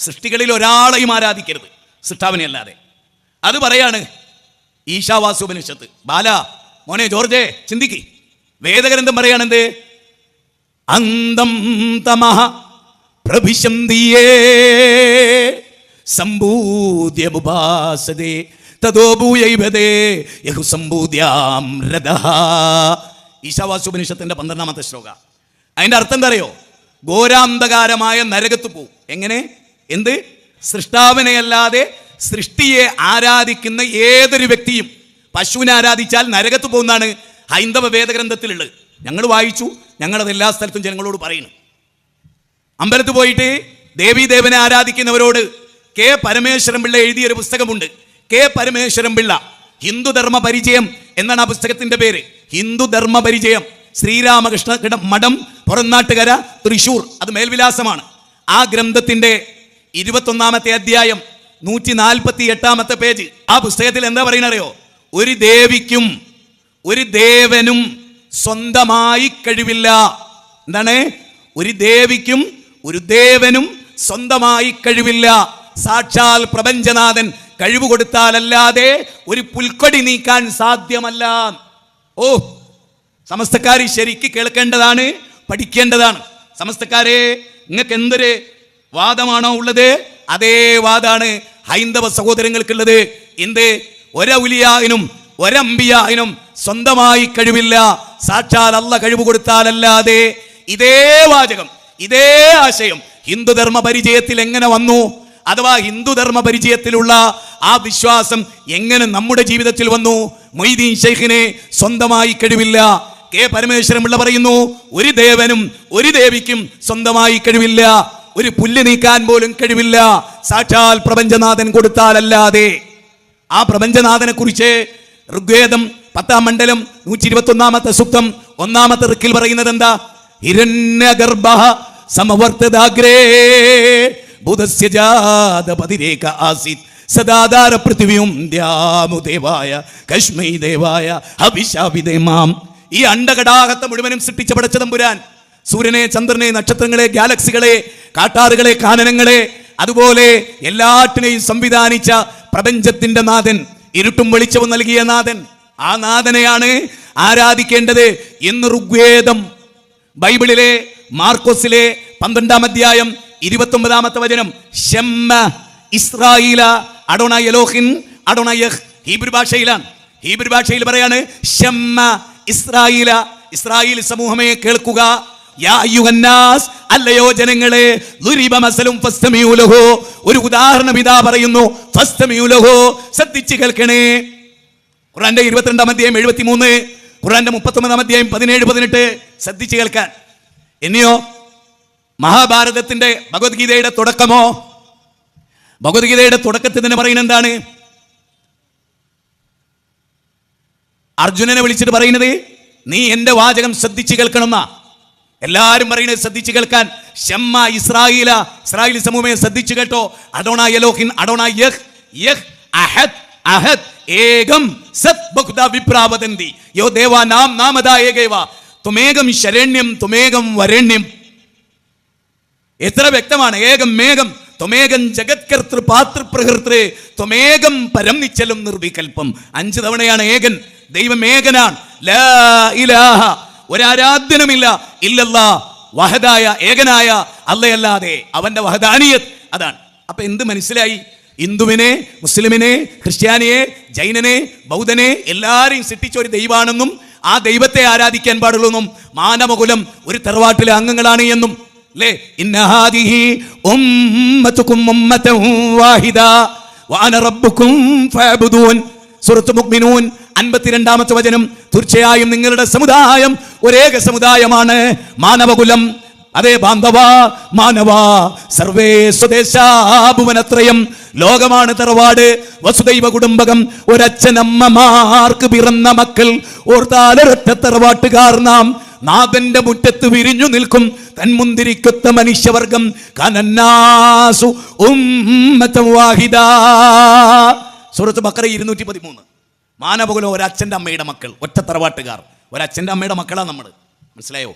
സൃഷ്ടികളിൽ ഒരാളെയും ആരാധിക്കരുത്. സൃഷ്ടാവിനെ അല്ലാതെ. അത് പറയാണ് ഈശാവാസുപനിഷത്ത് ബാല മോനെ ജോർജെ ചിന്തിക്ക്. വേദഗ്രന്ഥം പറയാണെന്ത്? അന്തം തമഹ പ്രഭിശന്തിയേ സമ്പൂദ്യമുപാസതേ തതോ യഹു സമ്പൂദ്യാം രഥ. ഈശാവാസുപനിഷത്തിന്റെ പന്ത്രണ്ടാമത്തെ ശ്ലോക. അതിന്റെ അർത്ഥം എന്താ അറിയോ? ഘോരാന്ധകാരമായ നരകത്ത് പോവും. എങ്ങനെ? എന്ത്? സൃഷ്ടാവിനെ അല്ലാതെ സൃഷ്ടിയെ ആരാധിക്കുന്ന ഏതൊരു വ്യക്തിയും പശുവിനെ ആരാധിച്ചാൽ നരകത്ത് പോകുന്നതാണ് ഹൈന്ദവ വേദഗ്രന്ഥത്തിലുള്ളത്. ഞങ്ങൾ വായിച്ചു ഞങ്ങളത് എല്ലാ സ്ഥലത്തും ജനങ്ങളോട് പറയുന്നു. അമ്പലത്ത് പോയിട്ട് ദേവീദേവനെ ആരാധിക്കുന്നവരോട് കെ പരമേശ്വരൻ പിള്ള എഴുതിയൊരു പുസ്തകമുണ്ട്. കെ പരമേശ്വരൻ പിള്ള ഹിന്ദുധർമ്മ പരിചയം എന്നാണ് ആ പുസ്തകത്തിന്റെ പേര്. ഹിന്ദുധർമ്മ പരിചയം ശ്രീരാമകൃഷ്ണ മഠം പുറന്നാട്ടുകര തൃശൂർ അത് മേൽവിലാസമാണ്. ആ ഗ്രന്ഥത്തിന്റെ ഇരുപത്തൊന്നാമത്തെ അധ്യായം നൂറ്റി നാൽപ്പത്തി എട്ടാമത്തെ പേജ്. ആ പുസ്തകത്തിൽ എന്താ പറയണറിയോ ഒരു ദേവിക്കും ഒരു ദേവനും സ്വന്തമായി കഴിവില്ല. എന്താണ്? ഒരു ദേവിക്കും ഒരു ദേവനും സ്വന്തമായി കഴിവില്ല. സാക്ഷാൽ പ്രപഞ്ചനാഥൻ കഴിവ് കൊടുത്താലല്ലാതെ ഒരു പുൽക്കൊടി നീക്കാൻ സാധ്യമല്ല. ഓ സമസ്തക്കാർ ശരിക്ക് കേൾക്കേണ്ടതാണ് പഠിക്കേണ്ടതാണ്. സമസ്തക്കാരെ നിങ്ങൾക്ക് എന്തൊരു വാദമാണോ ഉള്ളത്? അതേ വാദാണ് ഹൈന്ദവ സഹോദരങ്ങൾക്കുള്ളത്. എന്ത്? ഒരൗലിയായിനും ഒരമ്പിയായിനും സ്വന്തമായി കഴിവില്ല. സാക്ഷാൽ അല്ല കഴിവ് കൊടുത്താലല്ലാതെ ഇതേ വാചകം ഇതേ ആശയം ഹിന്ദുധർമ്മ പരിചയത്തിൽ എങ്ങനെ വന്നു? അഥവാ ഹിന്ദുധർമ്മ പരിചയത്തിലുള്ള ആ വിശ്വാസം എങ്ങനെ നമ്മുടെ ജീവിതത്തിൽ വന്നു? മൊയ്തീൻ ഷെയ്ഖിനെ സ്വന്തമായി കഴിവില്ല. കെ പരമേശ്വരമുള്ള പറയുന്നു ഒരു ദേവനും ഒരു ദേവിക്കും സ്വന്തമായി കഴിവില്ല. ഒരു പുല്ല് നീക്കാൻ പോലും കഴിവില്ല. സാക്ഷാൽ പ്രപഞ്ചനാഥൻ കൊടുത്താലല്ലാതെ. ആ പ്രപഞ്ചനാഥനെ കുറിച്ച് ഋഗ്വേദം പത്താം മണ്ഡലം നൂറ്റി ഇരുപത്തി ഒന്നാമത്തെ സുക്തം ഒന്നാമത്തെ ഋക്കിൽ പറയുന്നത് എന്താ? ഹിരണ്യഗർഭ സമവർത്തദാഗ്രേ ബുധസ്യ ജാതപതിരേക ആസിത്. സദാധാര പൃഥ്വിയും ദ്യാമുദേവായ ദേവായ അഭിശാപിതേമാം ഈ അണ്ടകടാകത്തെ മുഴുവനും സൃഷ്ടിച്ച പടച്ചതമ്പുരാൻ സൂര്യനെ ചന്ദ്രനെ നക്ഷത്രങ്ങളെ ഗാലക്സികളെ കാട്ടാറുകളെ കാനനങ്ങളെ അതുപോലെ എല്ലാറ്റിനെയും സംവിധാനിച്ച പ്രപഞ്ചത്തിന്റെ നാഥൻ ഇരുട്ടും വെളിച്ചവും നൽകിയ നാഥൻ. ആ നാഥനെയാണ് ആരാധിക്കേണ്ടത് എന്ന് ഋഗ്വേദം ബൈബിളിലെ മാർക്കോസിലെ പന്ത്രണ്ടാം അധ്യായം ഇരുപത്തൊമ്പതാമത്തെ വചനം. ഷെമ്മ ഇസ്രായേല അഡോണ യലോഹിൻ അഡോണ യഹ് ഹീബ്രു ഭാഷയിലാണ്. ഹീബ്രു ഭാഷയിൽ പറയാണ് ഷെമ്മ ഇസ്രായേല ഇസ്രായേൽ സമൂഹമേ കേൾക്കുക. അല്ലയോ ജനങ്ങളെ ഒരു ഉദാഹരണം ഇതാ പറയുന്നു ശ്രദ്ധിച്ചു. കേൾക്കണേ. ഖുറാന്റെ ഇരുപത്തിരണ്ടാം അധ്യായം എഴുപത്തി മൂന്ന് ഖുറാന്റെ മുപ്പത്തൊമ്പതാം അധ്യായം പതിനേഴ് പതിനെട്ട്. ശ്രദ്ധിച്ച് കേൾക്കാൻ. ഇനിയോ മഹാഭാരതത്തിന്റെ ഭഗവത്ഗീതയുടെ തുടക്കമോ? ഭഗവത്ഗീതയുടെ തുടക്കത്തിൽ തന്നെ പറയുന്നത് എന്താണ്? അർജുനനെ വിളിച്ചിട്ട് പറയുന്നത് നീ എന്റെ വാചകം ശ്രദ്ധിച്ച് കേൾക്കണം എല്ലാരും പറയുന്നത് ശ്രദ്ധിച്ചു കേൾക്കാൻ. ഷമ്മ ഇസ്രായേല ഇസ്രായേൽ സമൂഹമേ ശ്രദ്ധിച്ചു കേട്ടോ. അഡോണ യലോഹിൻ അഡോണ യഹ് യഹ് അഹദ് അഹദ് ഏകം സത് ബഹുദ വിപ്രാവതന്തി യോ ദേവ നാം നാമദാ ഏകേവ. തുമേകം ശരണ്യം തുമേകം വരണ്യം. എത്ര വ്യക്തമാണ്? ഏകം മേഘം ത്വമേകം ജഗത്കർത്തൃ പാതൃപ്രകൃതൃ ത്വമേകം പരം നിശ്ചലം നിർവികൽപ്പം. അഞ്ച് തവണയാണ് ഏകൻ ദൈവം ഏകനാണ് ലാ ഇലാഹ ഒരാരാധ്യനുമില്ല ഇല്ലല്ല വഹദായ ഏകനായ അല്ലയല്ലാതെ. അവന്റെ വഹദാനിയത് അതാണ്. അപ്പൊ എന്ത് മനസ്സിലായി? ഹിന്ദുവിനെ മുസ്ലിമിനെ ക്രിസ്ത്യാനിയെ ജൈനനെ ബൗദ്ധനെ എല്ലാരെയും സൃഷ്ടിച്ച ഒരു ദൈവാണെന്നും ആ ദൈവത്തെ ആരാധിക്കാൻ പാടുള്ളൂ മാനമകുലം ഒരു തറവാട്ടിലെ അംഗങ്ങളാണ് എന്നും അല്ലേ? വാഹിദ ഫഅബ്ദൂൻ മുക്മിനൂൻ അൻപത്തിരണ്ടാമത്തെ വചനം തീർച്ചയായും നിങ്ങളുടെ സമുദായം ഒരേക സമുദായമാണ്. മാനവകുലം അതേ ബാന്ധവ മാനവ സർവേ സ്വദേശാഭുവനത്രയം ലോകമാണ് തറവാട് വസുദൈവ കുടുംബകം ഒരച്ഛനമ്മമാർക്ക് പിറന്ന മക്കൾ ഓർത്താലൊരൊറ്റ തറവാട്ടുകാർ നാം. നാഥന്റെ മുറ്റത്ത് വിരിഞ്ഞു നിൽക്കും തന്മുന്തിരിക്കൊത്ത മനുഷ്യവർഗം. കനന്നാസു ഉം വാഹിദ. സൂറത്ത് ബക്കറ ഇരുന്നൂറ്റി പതിമൂന്ന് മാനപകുലം ഒരച്ഛന്റെ അമ്മയുടെ മക്കൾ ഒറ്റ തറവാട്ടുകാർ. ഒരച്ഛന്റെ അമ്മയുടെ മക്കളാണ് നമ്മൾ മനസ്സിലായോ?